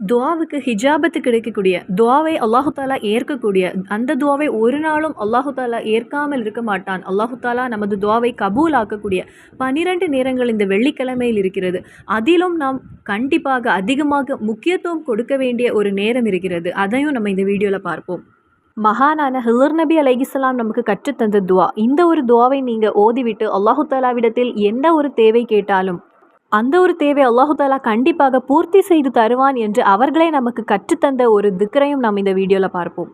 துவாவுக்கு ஹிஜாபத்து கிடைக்கக்கூடிய துவாவை அல்லாஹு தாலா ஏற்கக்கூடிய அந்த துவாவை ஒரு நாளும் அல்லாஹு தாலா ஏற்காமல் இருக்க மாட்டான். அல்லாஹு தாலா நமது துவாவை கபூல் ஆக்கக்கூடிய பனிரெண்டு நேரங்கள் இந்த வெள்ளிக்கிழமையில் இருக்கிறது. அதிலும் நாம் கண்டிப்பாக அதிகமாக முக்கியத்துவம் கொடுக்க வேண்டிய ஒரு நேரம் இருக்கிறது. அதையும் நம்ம இந்த வீடியோவில் பார்ப்போம். மகானான ஹிலர் நபி அலைகிஸ்லாம் நமக்கு கற்றுத்தந்த துவா. இந்த ஒரு துவாவை நீங்கள் ஓதிவிட்டு அல்லாஹு தாலாவிடத்தில் எந்த ஒரு தேவை கேட்டாலும் அந்த ஒரு தேவை அல்லாஹு தாலா கண்டிப்பாக பூர்த்தி செய்து தருவான் என்று அவர்களே நமக்கு கற்றுத்தந்த ஒரு திக்கரையும் நாம் இந்த வீடியோவில் பார்ப்போம்.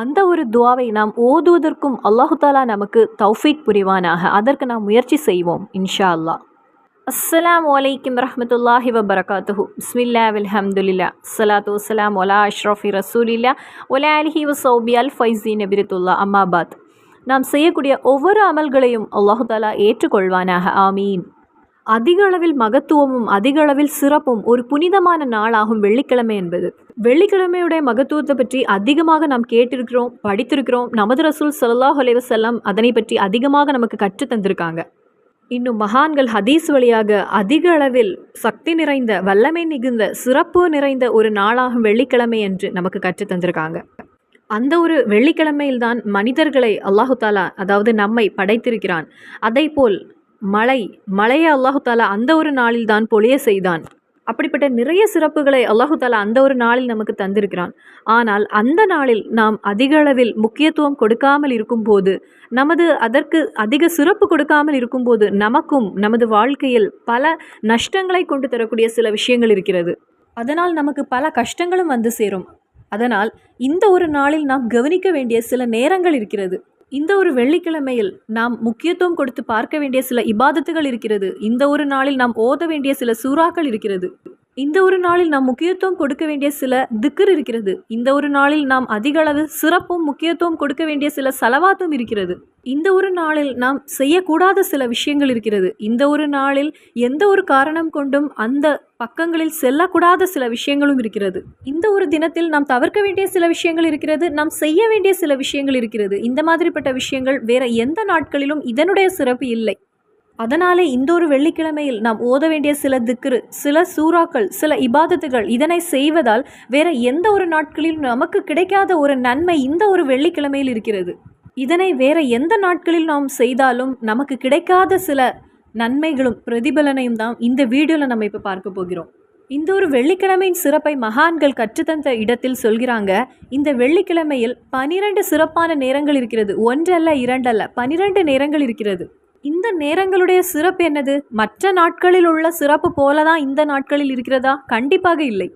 அந்த ஒரு துவாவை நாம் ஓதுவதற்கும் அல்லாஹு தாலா நமக்கு தௌஃபீக் புரிவானாக. அதற்கு நாம் முயற்சி செய்வோம் இன்ஷா அல்லாஹ். அஸ்லாம் வலைக்கம் ரஹமத்துல்லாஹி வபரகாத்துஹு. பிஸ்மில்லா அல்ஹம்துலில்லா சலாத்து வஸ்ஸலாம் ஒலா அஷ்ரஃபி ரசூலில்லா ஒலா அலிஹி வசௌபி அல் ஃபைசி நபிரத்துல்லா அம்மாபாத் நாம் செய்யக்கூடிய ஒவ்வொரு அமல்களையும் அல்லாஹு தாலா ஏற்றுக்கொள்வானாக. ஆமீன். அதிக அளவில் மகத்துவமும் அதிக அளவில் சிறப்பும் ஒரு புனிதமான நாளாகும் வெள்ளிக்கிழமை என்பது. வெள்ளிக்கிழமையுடைய மகத்துவத்தை பற்றி அதிகமாக நாம் கேட்டிருக்கிறோம் படித்திருக்கிறோம். நமது ரசூல் சல்லாஹ் அலைவசல்லாம் அதனை பற்றி அதிகமாக நமக்கு கற்று தந்திருக்காங்க. இன்னும் மகான்கள் ஹதீஸ் வழியாக அதிக அளவில் சக்தி நிறைந்த வல்லமை மிகுந்த சிறப்பு நிறைந்த ஒரு நாளாகும் வெள்ளிக்கிழமை என்று நமக்கு கற்று தந்திருக்காங்க. அந்த ஒரு வெள்ளிக்கிழமையில்தான் மனிதர்களை அல்லாஹு தாலா அதாவது நம்மை படைத்திருக்கிறான். அதே போல் மழை மழையை அல்லாஹு தாலா அந்த ஒரு நாளில் தான் பொழிய செய்தான். அப்படிப்பட்ட நிறைய சிறப்புகளை அல்லாஹு தாலா அந்த ஒரு நாளில் நமக்கு தந்திருக்கிறான். ஆனால் அந்த நாளில் நாம் அதிக அளவில் முக்கியத்துவம் கொடுக்காமல் இருக்கும்போது நமது அதற்கு அதிக சிறப்பு கொடுக்காமல் இருக்கும்போது நமக்கும் நமது வாழ்க்கையில் பல நஷ்டங்களை கொண்டு தரக்கூடிய சில விஷயங்கள் இருக்கிறது. அதனால் நமக்கு பல கஷ்டங்களும் வந்து சேரும். அதனால் இந்த ஒரு நாளில் நாம் கவனிக்க வேண்டிய சில நேரங்கள் இருக்கிறது. இந்த ஒரு வெள்ளிக்கிழமையில் நாம் முக்கியத்துவம் கொடுத்து பார்க்க வேண்டிய சில இபாதத்துகள் இருக்கிறது. இந்த ஒரு நாளில் நாம் ஓத வேண்டிய சில சூறாக்கள் இருக்கிறது. இந்த ஒரு நாளில் நாம் முக்கியத்துவம் கொடுக்க வேண்டிய சில திக்கர் இருக்கிறது. இந்த ஒரு நாளில் நாம் அதிக அளவு சிறப்பும் முக்கியத்துவம் கொடுக்க வேண்டிய சில செலவாத்தும் இருக்கிறது. இந்த ஒரு நாளில் நாம் செய்யக்கூடாத சில விஷயங்கள் இருக்கிறது. இந்த ஒரு நாளில் எந்த ஒரு காரணம் கொண்டும் அந்த பக்கங்களில் செல்லக்கூடாத சில விஷயங்களும் இருக்கிறது. இந்த ஒரு தினத்தில் நாம் தவிர்க்க வேண்டிய சில விஷயங்கள் இருக்கிறது. நாம் செய்ய வேண்டிய சில விஷயங்கள் இருக்கிறது. இந்த மாதிரிப்பட்ட விஷயங்கள் வேற எந்த நாட்களிலும் இதனுடைய சிறப்பு இல்லை. அதனாலே இந்த ஒரு வெள்ளிக்கிழமையில் நாம் ஓத வேண்டிய சில திக்ரு சில சூறாக்கள் சில இபாதத்துகள் இதனை செய்வதால் வேற எந்த ஒரு நாட்களிலும் நமக்கு கிடைக்காத ஒரு நன்மை இந்த ஒரு வெள்ளிக்கிழமையில் இருக்கிறது. இதனை வேற எந்த நாட்களில் நாம் செய்தாலும் நமக்கு கிடைக்காத சில நன்மைகளும் பிரதிபலனையும் தான் இந்த வீடியோவில் நம்ம இப்போ பார்க்க போகிறோம். இந்த ஒரு வெள்ளிக்கிழமையின் சிறப்பை மகான்கள் கற்றுத்தந்த இடத்தில் சொல்கிறாங்க இந்த வெள்ளிக்கிழமையில் பனிரெண்டு சிறப்பான நேரங்கள் இருக்கிறது. ஒன்றல்ல இரண்டல்ல பனிரெண்டு நேரங்கள் இருக்கிறது. இந்த நேரங்களுடைய சிறப்பு என்னது? மற்ற நாட்களில் உள்ள சிறப்பு போல தான் இந்த நாட்களில் இருக்கிறதா? கண்டிப்பாக இல்லை.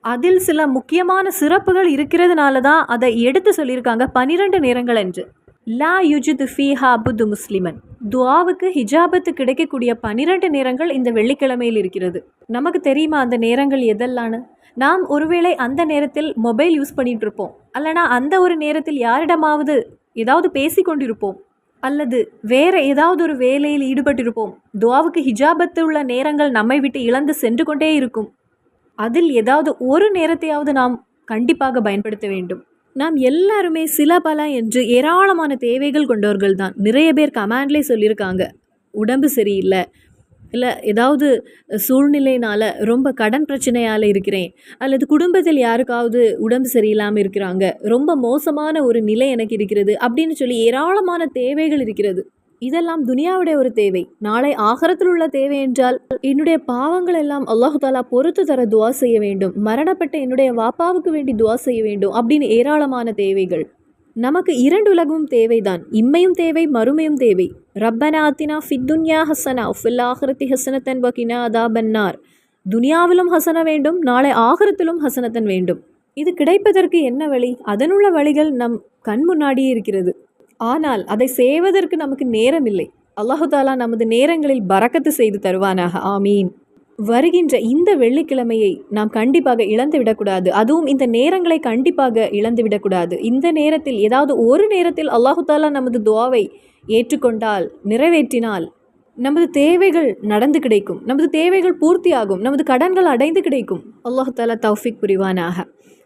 அதில் சில முக்கியமான சிறப்புகள் இருக்கிறதுனால தான் அதை எடுத்து சொல்லியிருக்காங்க பனிரெண்டு நேரங்கள் என்று. லா யுஜித் ஃபீஹா அபுது முஸ்லிமன். துவாவுக்கு ஹிஜாபத்து கிடைக்கக்கூடிய பனிரெண்டு நேரங்கள் இந்த வெள்ளிக்கிழமையில் இருக்கிறது. நமக்கு தெரியுமா அந்த நேரங்கள் எதெல்லான்னு? நாம் ஒருவேளை அந்த நேரத்தில் மொபைல் யூஸ் பண்ணிட்டு இருப்போம். அல்லனா அந்த ஒரு நேரத்தில் யாரிடமாவது ஏதாவது பேசி கொண்டிருப்போம் அல்லது வேற ஏதாவது ஒரு வேலையில் ஈடுபட்டிருப்போம். துவாவுக்கு ஹிஜாபத்து உள்ள நேரங்கள் நம்மை விட்டு இழந்து சென்று கொண்டே இருக்கும். அதில் ஏதாவது ஒரு நேரத்தையாவது நாம் கண்டிப்பாக பயன்படுத்த வேண்டும். நாம் எல்லாருமே சில பல என்று ஏராளமான தேவைகள் கொண்டவர்கள் தான் நிறைய பேர் கமாண்ட்லேயே சொல்லியிருக்காங்க. உடம்பு சரியில்லை. இல்லை ஏதாவது சூழ்நிலையினால் ரொம்ப கடன் பிரச்சனையால் இருக்கிறேன் அல்லது குடும்பத்தில் யாருக்காவது உடம்பு சரியில்லாமல் இருக்கிறாங்க ரொம்ப மோசமான ஒரு நிலை எனக்கு இருக்கிறது அப்படின்னு சொல்லி ஏராளமான தேவைகள் இருக்கிறது. இதெல்லாம் துனியாவுடைய ஒரு தேவை. நாளை ஆகரத்தில் உள்ள தேவை என்றால் என்னுடைய பாவங்கள் எல்லாம் அல்லாஹு தாலா பொறுத்து தர துவா செய்ய வேண்டும். மரணப்பட்ட என்னுடைய வாப்பாவுக்கு வேண்டி துவா செய்ய வேண்டும் அப்படின்னு ஏராளமான தேவைகள். நமக்கு இரண்டு உலகமும் தேவைதான். இம்மையும் தேவை மறுமையும் தேவை. ரப்பனாத்தினா ஃபித்துன்யா ஹசனா ஃபில் ஆஹரத்தி ஹசனத்தன் வகினா அதா பன்னார் துனியாவிலும் ஹசன வேண்டும் நாளை ஆகரத்திலும் ஹசனத்தன் வேண்டும். இது கிடைப்பதற்கு என்ன வழி? அதனுள்ள வழிகள் நம் கண் முன்னாடியே இருக்கிறது. ஆனால் அதை செய்வதற்கு நமக்கு நேரம் இல்லை அல்லாஹு தாலா நமது நேரங்களில் பறக்கத்து செய்து தருவானாக. ஆமீன். வருகின்ற இந்த வெள்ளிக்கிழமையை நாம் கண்டிப்பாக இழந்து விடக்கூடாது. அதுவும் இந்த நேரங்களை கண்டிப்பாக இழந்து விடக்கூடாது. இந்த நேரத்தில் ஏதாவது ஒரு நேரத்தில் அல்லாஹு தாலா நமது துவாவை ஏற்றுக்கொண்டால் நிறைவேற்றினால் நமது தேவைகள் நடந்து கிடைக்கும். நமது தேவைகள் பூர்த்தியாகும். நமது கடன்கள் அடைந்து கிடைக்கும். அல்லாஹு தாலா தௌஃபிக் புரிவானாக.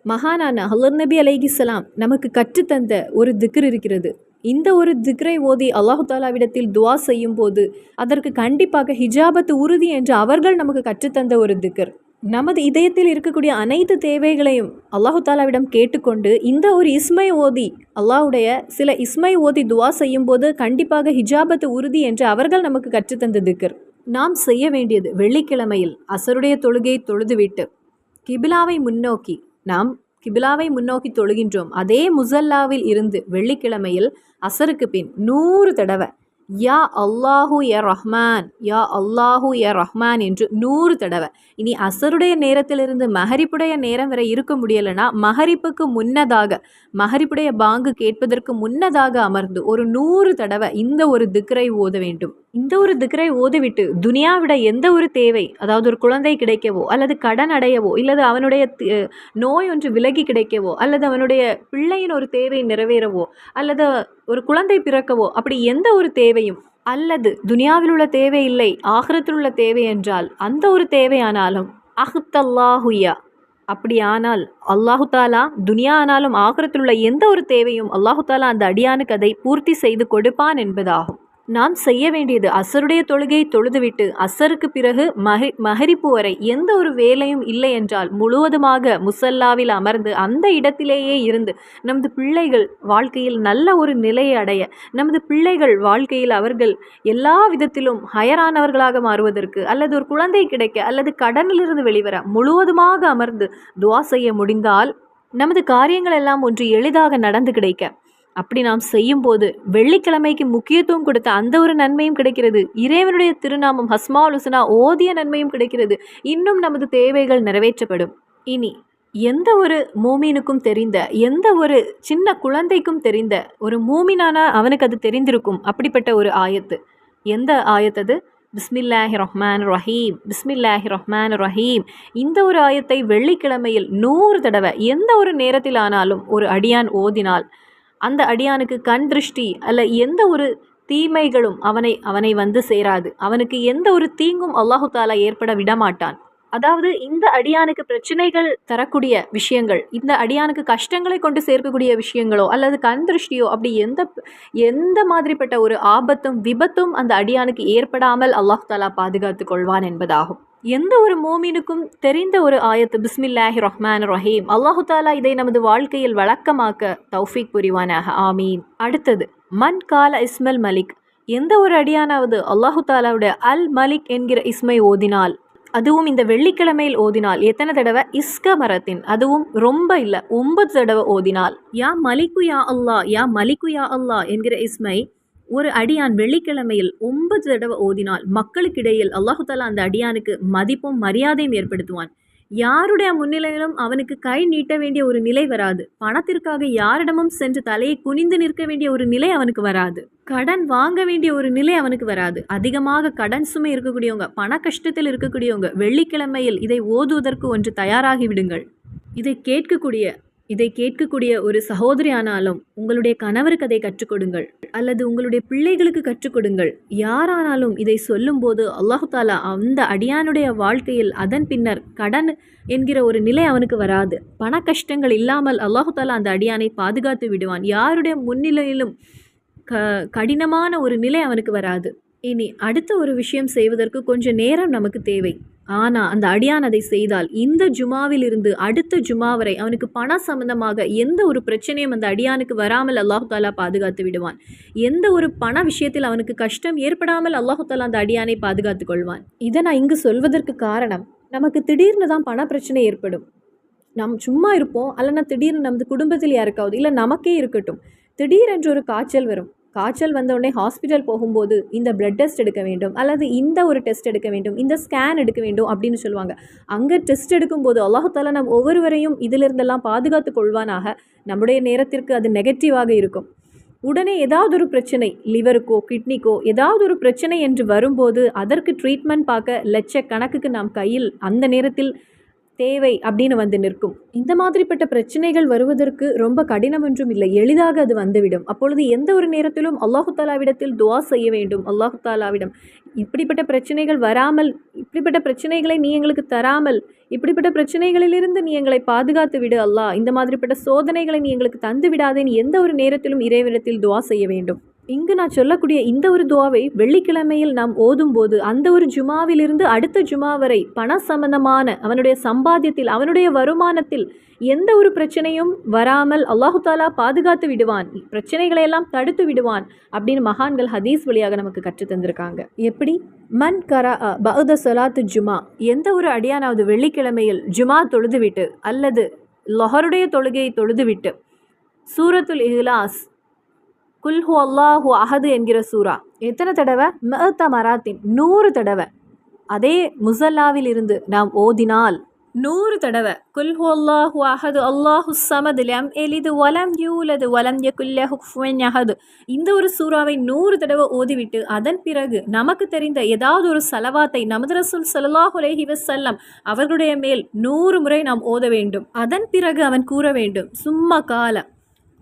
மகானான ஹல்லர் நபி அலைகிஸ்லாம் நமக்கு கற்றுத்தந்த ஒரு திக்ர் இருக்கிறது. இந்த ஒரு திக்ரை ஓதி அல்லாஹு தாலாவிடத்தில் துவா செய்யும் போது அதற்கு கண்டிப்பாக ஹிஜாபத்து உறுதி என்று அவர்கள் நமக்கு கற்றுத்தந்த ஒரு திக்ர். நமது இதயத்தில் இருக்கக்கூடிய அனைத்து தேவைகளையும் அல்லாஹு தாலாவிடம் கேட்டுக்கொண்டு இந்த ஒரு இஸ்மை ஓதி அல்லாஹுடைய சில இஸ்மை ஓதி துவா செய்யும்போது கண்டிப்பாக ஹிஜாபத்து உறுதி என்று அவர்கள் நமக்கு கற்றுத்தந்த திக்கர் நாம் செய்ய வேண்டியது வெள்ளிக்கிழமையில் அசருடைய தொழுகையை தொழுதுவிட்டு கிபிலாவை முன்னோக்கி நாம் கிபிலாவை முன்னோக்கி தொழுகின்றோம். அதே முசல்லாவில் இருந்து வெள்ளிக்கிழமையில் அசருக்கு பின் நூறு தடவை யா அல்லாஹு ய ரஹ்மான் யா அல்லாஹு ய ரஹ்மான் என்று நூறு தடவை. இனி அசருடைய நேரத்திலிருந்து மஹரிப்புடைய நேரம் வரை இருக்க முடியலைன்னா மஹரிப்புக்கு முன்னதாக மஹரிப்புடைய பாங்கு கேட்பதற்கு முன்னதாக அமர்ந்து ஒரு நூறு தடவை இந்த ஒரு திக்ரை ஓத வேண்டும். இந்த ஒரு திக்ரை ஓதிவிட்டு துனியாவிட எந்த ஒரு தேவை அதாவது ஒரு குழந்தை கிடைக்கவோ அல்லது கடன் அடையவோ இல்லது அவனுடைய நோய் ஒன்று விலகி கிடைக்கவோ அல்லது அவனுடைய பிள்ளையின் ஒரு தேவை நிறைவேறவோ அல்லது ஒரு குழந்தை பிறக்கவோ அப்படி எந்த ஒரு தேவையும் அல்லது துனியாவில் உள்ள தேவை இல்லை ஆகிரத்தில் உள்ள தேவை என்றால் அந்த ஒரு தேவையானாலும் அஹ்தல்லாஹுயா அப்படியானால் அல்லாஹு தாலா துனியா ஆனாலும் ஆகிரத்தில் உள்ள எந்த ஒரு தேவையும் அல்லாஹு தாலா அந்த அடியானுக்கு அதை பூர்த்தி செய்து கொடுப்பான் என்பதாகும். நாம் செய்ய வேண்டியது அசருடைய தொழுகையை தொழுதுவிட்டு அசருக்கு பிறகு மஹி மஹரிப்பு வரை எந்த ஒரு வேலையும் இல்லை என்றால் முழுவதுமாக முசல்லாவில் அமர்ந்து அந்த இடத்திலேயே இருந்து நமது பிள்ளைகள் வாழ்க்கையில் நல்ல ஒரு நிலையை அடைய நமது பிள்ளைகள் வாழ்க்கையில் அவர்கள் எல்லா விதத்திலும் ஹயரானவர்களாக மாறுவதற்கு அல்லது ஒரு குழந்தை கிடைக்க அல்லது கடனிலிருந்து வெளிவர முழுவதுமாக அமர்ந்து துவா செய்ய முடிந்தால் நமது காரியங்கள் எல்லாம் ஒன்று எளிதாக நடந்து கிடைக்க. அப்படி நாம் செய்யும்போது வெள்ளிக்கிழமைக்கு முக்கியத்துவம் கொடுத்த அந்த ஒரு நன்மையும் கிடைக்கிறது. இறைவனுடைய திருநாமம் ஹஸ்மால் ஓதிய நன்மையும் கிடைக்கிறது. இன்னும் நமது தேவைகள் நிறைவேற்றப்படும். இனி எந்த ஒரு மூமீனுக்கும் தெரிந்த எந்த ஒரு சின்ன குழந்தைக்கும் தெரிந்த ஒரு மூமினானா அவனுக்கு அது தெரிந்திருக்கும். அப்படிப்பட்ட ஒரு ஆயத்து. எந்த ஆயத்தது? பிஸ்மில்லாஹி ரஹ்மான் ரஹீம். பிஸ்மில்லாஹி ரஹ்மான் ரஹீம். இந்த ஒரு ஆயத்தை வெள்ளிக்கிழமையில் நூறு தடவை எந்த ஒரு நேரத்தில் ஆனாலும் ஒரு அடியான் ஓதினால் அந்த அடியானுக்கு கண் திருஷ்டி அல்ல எந்த ஒரு தீமைகளும் அவனை அவனை வந்து சேராது. அவனுக்கு எந்த ஒரு தீங்கும் அல்லாஹு தாலா ஏற்பட விடமாட்டான். அதாவது இந்த அடியானுக்கு பிரச்சனைகள் தரக்கூடிய விஷயங்கள் இந்த அடியானுக்கு கஷ்டங்களை கொண்டு சேர்க்கக்கூடிய விஷயங்களோ அல்லது கண் திருஷ்டியோ அப்படி எந்த எந்த மாதிரிப்பட்ட ஒரு ஆபத்தும் விபத்தும் அந்த அடியானுக்கு ஏற்படாமல் அல்லாஹ் தாலா பாதுகாத்து கொள்வான் என்பதாகும். எந்த ஒரு மோமினுக்கும் தெரிந்த ஒரு ஆயத்து. பிஸ்மில்லாஹி ரஹ்மான் ரஹீம். அல்லாஹு தாலா இதை நமது வாழ்க்கையில் வழக்கமாக்க தௌஃபீக் புரிவானாக. ஆமீன். அடுத்தது மன் கால இஸ்மல் மலிக். எந்த ஒரு அடியானாவது அல்லாஹு தாலாவுடைய அல் மலிக் என்கிற இஸ்மை ஓதினால் அதுவும் இந்த வெள்ளிக்கிழமையில் ஓதினால் எத்தனை தடவை? இஸ்க மரத்தின். அதுவும் ரொம்ப இல்லை ஒன்பது தடவை ஓதினால் யா மலிக்கு யா அல்லாஹ் யா மலிக்கு யா அல்லாஹ் என்கிற இஸ்மை ஒரு அடியான் வெள்ளிக்கிழமையில் ஒன்பது தடவை ஓதினால் மக்களுக்கிடையில் அல்லாஹு தாலா அந்த அடியானுக்கு மதிப்பும் மரியாதையும் ஏற்படுத்துவான். யாருடைய முன்னிலையிலும் அவனுக்கு கை நீட்ட வேண்டிய ஒரு நிலை வராது. பணத்திற்காக யாரிடமும் சென்று தலையை குனிந்து நிற்க வேண்டிய ஒரு நிலை அவனுக்கு வராது. கடன் வாங்க வேண்டிய ஒரு நிலை அவனுக்கு வராது. அதிகமாக கடன் சுமை இருக்கக்கூடியவங்க பண கஷ்டத்தில் இருக்கக்கூடியவங்க வெள்ளிக்கிழமையில் இதை ஓதுவதற்கு ஒன்று தயாராகி விடுங்கள். இதை கேட்கக்கூடிய இதை கேட்கக்கூடிய ஒரு சகோதரியானாலும் உங்களுடைய கணவருக்கு அதை கற்றுக் கொடுங்கள் அல்லது உங்களுடைய பிள்ளைகளுக்கு கற்றுக் கொடுங்கள் யாரானாலும் இதை சொல்லும்போது அல்லாஹு தாலா அந்த அடியானுடைய வாழ்க்கையில் அதன் பின்னர் கடன் என்கிற ஒரு நிலை அவனுக்கு வராது. பண கஷ்டங்கள் இல்லாமல் அல்லாஹு தாலா அந்த அடியானை பாதுகாத்து விடுவான். யாருடைய முன்னிலையிலும் க கடினமான ஒரு நிலை அவனுக்கு வராது. இனி அடுத்த ஒரு விஷயம் செய்வதற்கு கொஞ்சம் நேரம் நமக்கு தேவை. ஆனால் அந்த அடியான் அதை செய்தால் இந்த ஜுமாவில் இருந்து அடுத்த ஜுமா வரை அவனுக்கு பண சம்பந்தமாக எந்த ஒரு பிரச்சனையும் அந்த அடியானுக்கு வராமல் அல்லாஹு தாலா பாதுகாத்து விடுவான். எந்த ஒரு பண விஷயத்தில் அவனுக்கு கஷ்டம் ஏற்படாமல் அல்லாஹு தாலா அந்த அடியானை பாதுகாத்து கொள்வான். இதை நான் இங்கு சொல்வதற்கு காரணம் நமக்கு திடீர்னு தான் பண பிரச்சனை ஏற்படும். நம் சும்மா இருப்போம் அல்லனா திடீர்னு நமது குடும்பத்தில் யாருக்காவது இல்லை நமக்கே இருக்கட்டும் திடீரென்று ஒரு காய்ச்சல் வரும். காய்ச்சல் வந்தவுடனே ஹாஸ்பிட்டல் போகும்போது இந்த பிளட் டெஸ்ட் எடுக்க வேண்டும் அல்லது இந்த ஒரு டெஸ்ட் எடுக்க வேண்டும் இந்த ஸ்கேன் எடுக்க வேண்டும் அப்படின்னு சொல்லுவாங்க. அங்கே டெஸ்ட் எடுக்கும்போது அல்லாஹால நம் ஒவ்வொருவரையும் இதிலிருந்தெல்லாம் பாதுகாத்து கொள்வானாக. நம்முடைய நேரத்திற்கு அது நெகட்டிவாக இருக்கும். உடனே ஏதாவது ஒரு பிரச்சனை லிவருக்கோ கிட்னிக்கோ ஏதாவது ஒரு பிரச்சனை என்று வரும்போது அதற்கு ட்ரீட்மெண்ட் பார்க்க லட்சக்கணக்குக்கு நாம் கையில் அந்த நேரத்தில் தேவை அப்படின்னு வந்து நிற்கும். இந்த மாதிரிப்பட்ட பிரச்சனைகள் வருவதற்கு ரொம்ப கடினம் ஒன்றும் இல்லை எளிதாக அது வந்துவிடும். அப்பொழுது எந்த ஒரு நேரத்திலும் அல்லாஹு தாலாவிடத்தில் துவா செய்ய வேண்டும். அல்லாஹு தாலாவிடம் இப்படிப்பட்ட பிரச்சனைகள் வராமல் இப்படிப்பட்ட பிரச்சனைகளை நீ எங்களுக்கு தராமல் இப்படிப்பட்ட பிரச்சனைகளிலிருந்து நீ எங்களை பாதுகாத்து விடு அல்லாஹ். இந்த மாதிரிப்பட்ட சோதனைகளை நீ எங்களுக்கு தந்து விடாதேன்னு எந்த ஒரு நேரத்திலும் இறைவனத்தில் துவா செய்ய வேண்டும். இங்கு நான் சொல்லக்கூடிய இந்த ஒரு துவாவை வெள்ளிக்கிழமையில் நாம் ஓதும்போது அந்த ஒரு ஜுமாவிலிருந்து அடுத்த ஜுமா வரை பண சம்பந்தமான அவனுடைய சம்பாத்தியத்தில் அவனுடைய வருமானத்தில் எந்த ஒரு பிரச்சனையும் வராமல் அல்லாஹு தாலா பாதுகாத்து விடுவான். பிரச்சனைகளை எல்லாம் தடுத்து விடுவான் அப்படின்னு மகான்கள் ஹதீஸ் வழியாக நமக்கு கற்றுத் தந்திருக்காங்க. எப்படி? மன் கரா பகுத சலாத்து ஜுமா எந்த ஒரு அடியானாவது வெள்ளிக்கிழமையில் ஜுமா தொழுதுவிட்டு அல்லது லொஹருடைய தொழுகையை தொழுதுவிட்டு சூரத்துல் இஹ்லாஸ் குல்ஹு அல்லாஹு அஹது என்கிற சூரா. எத்தனை தடவை? மெத்த மராத்தின் நூறு தடவை. அதே முசல்லாவில் இருந்து நாம் ஓதினால் நூறு தடவை. குல்ஹு அல்லாஹு அஹது அல்லாஹு சமது லம் எலிது வலம் யூலது வலம் யகுல்லஹு குஃபுவன் அஹது இந்த ஒரு சூறாவை நூறு தடவை ஓதிவிட்டு அதன் பிறகு நமக்கு தெரிந்த ஏதாவது ஒரு சலவாத்தை நமது ரசூல் ஸல்லல்லாஹு அலைஹி வசல்லம் அவர்களுடைய மேல் நூறு முறை நாம் ஓத வேண்டும். அதன் பிறகு அவன் கூற வேண்டும். சும்மா கால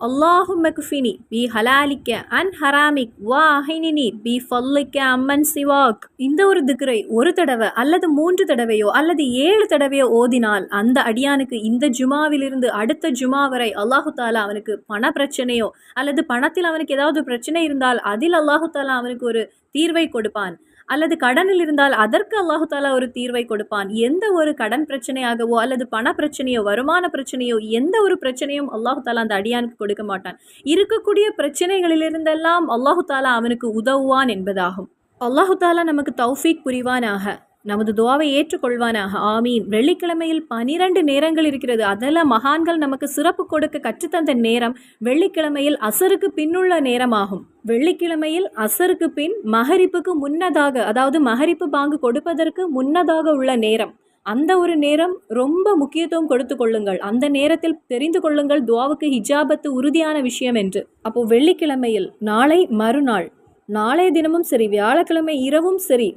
அல்லாஹு மக்ஃபினி பி ஹலாலிக்க அன் ஹராமிக் வா அஹினினி பி ஃபல்லிக்க அம்மன் சிவாக் இந்த ஒரு திக்ரை ஒரு தடவை அல்லது மூன்று தடவையோ அல்லது ஏழு தடவையோ ஓதினால் அந்த அடியானுக்கு இந்த ஜுமாவிலிருந்து அடுத்த ஜுமா வரை அல்லாஹு தாலா அவனுக்கு பண பிரச்சனையோ அல்லது பணத்தில் அவனுக்கு ஏதாவது பிரச்சனை இருந்தால் அதில் அல்லாஹு தாலா அவனுக்கு ஒரு தீர்வை கொடுப்பான் அல்லது கடனில் இருந்தால் அதற்கு அல்லாஹு தாலா ஒரு தீர்வை கொடுப்பான். எந்த ஒரு கடன் பிரச்சனையாகவோ அல்லது பண பிரச்சனையோ வருமான பிரச்சனையோ எந்த ஒரு பிரச்சனையும் அல்லாஹு தாலா அந்த அடியானுக்கு கொடுக்க மாட்டான். இருக்கக்கூடிய பிரச்சனைகளிலிருந்தெல்லாம் அல்லாஹு தாலா அவனுக்கு உதவுவான் என்பதாகும். அல்லாஹு தாலா நமக்கு தௌஃபீக் புரிவானாக. நமது துவாவை ஏற்றுக்கொள்வானாக. ஆமீன். வெள்ளிக்கிழமையில் பனிரெண்டு நேரங்கள் இருக்கிறது. அதெல்லாம் மகான்கள் நமக்கு சிறப்பு கொடுக்க கற்றுத்தந்த நேரம் வெள்ளிக்கிழமையில் அசருக்கு பின்னுள்ள நேரமாகும். வெள்ளிக்கிழமையில் அசருக்கு பின் மகரிப்புக்கு முன்னதாக அதாவது மகரிப்பு பாங்கு கொடுப்பதற்கு முன்னதாக உள்ள நேரம். அந்த ஒரு நேரம் ரொம்ப முக்கியத்துவம் கொடுத்து கொள்ளுங்கள். அந்த நேரத்தில் தெரிந்து கொள்ளுங்கள் துவாவுக்கு ஹிஜாபத்து உறுதியான விஷயம் என்று. அப்போ வெள்ளிக்கிழமையில் நாளை மறுநாள். நாளைய தினமும் சரி வியாழக்கிழமை இரவும் சரி.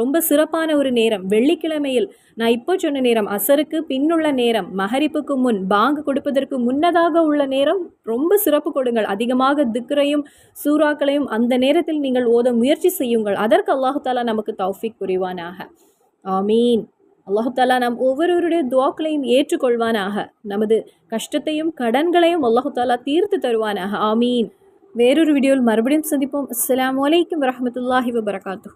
ரொம்ப சிறப்பான ஒரு நேரம். வெள்ளிக்கிழமையில் நான் இப்போ சொன்ன நேரம் அசருக்கு பின்னுள்ள நேரம் மகரிப்புக்கு முன் பாங்கு கொடுப்பதற்கு முன்னதாக உள்ள நேரம் ரொம்ப சிறப்பு கொடுங்கள். அதிகமாக திக்ரையும் சூறாக்களையும் அந்த நேரத்தில் நீங்கள் ஓத முயற்சி செய்யுங்கள். அதற்கு அல்லாஹு தாலா நமக்கு தௌஃபிக் புரிவானாக. ஆமீன். அல்லாஹு தாலா நம் ஒவ்வொருவருடைய துவாக்களையும் ஏற்றுக்கொள்வானாக. நமது கஷ்டத்தையும் கடன்களையும் அல்லாஹு தாலா தீர்த்து தருவானாக. ஆமீன். வேறொரு வீடியோவில் மறுபடியும் சந்திப்போம். அஸ்லாம் அலைக்கும் வரமத்துல்லாஹி வபரகாத்து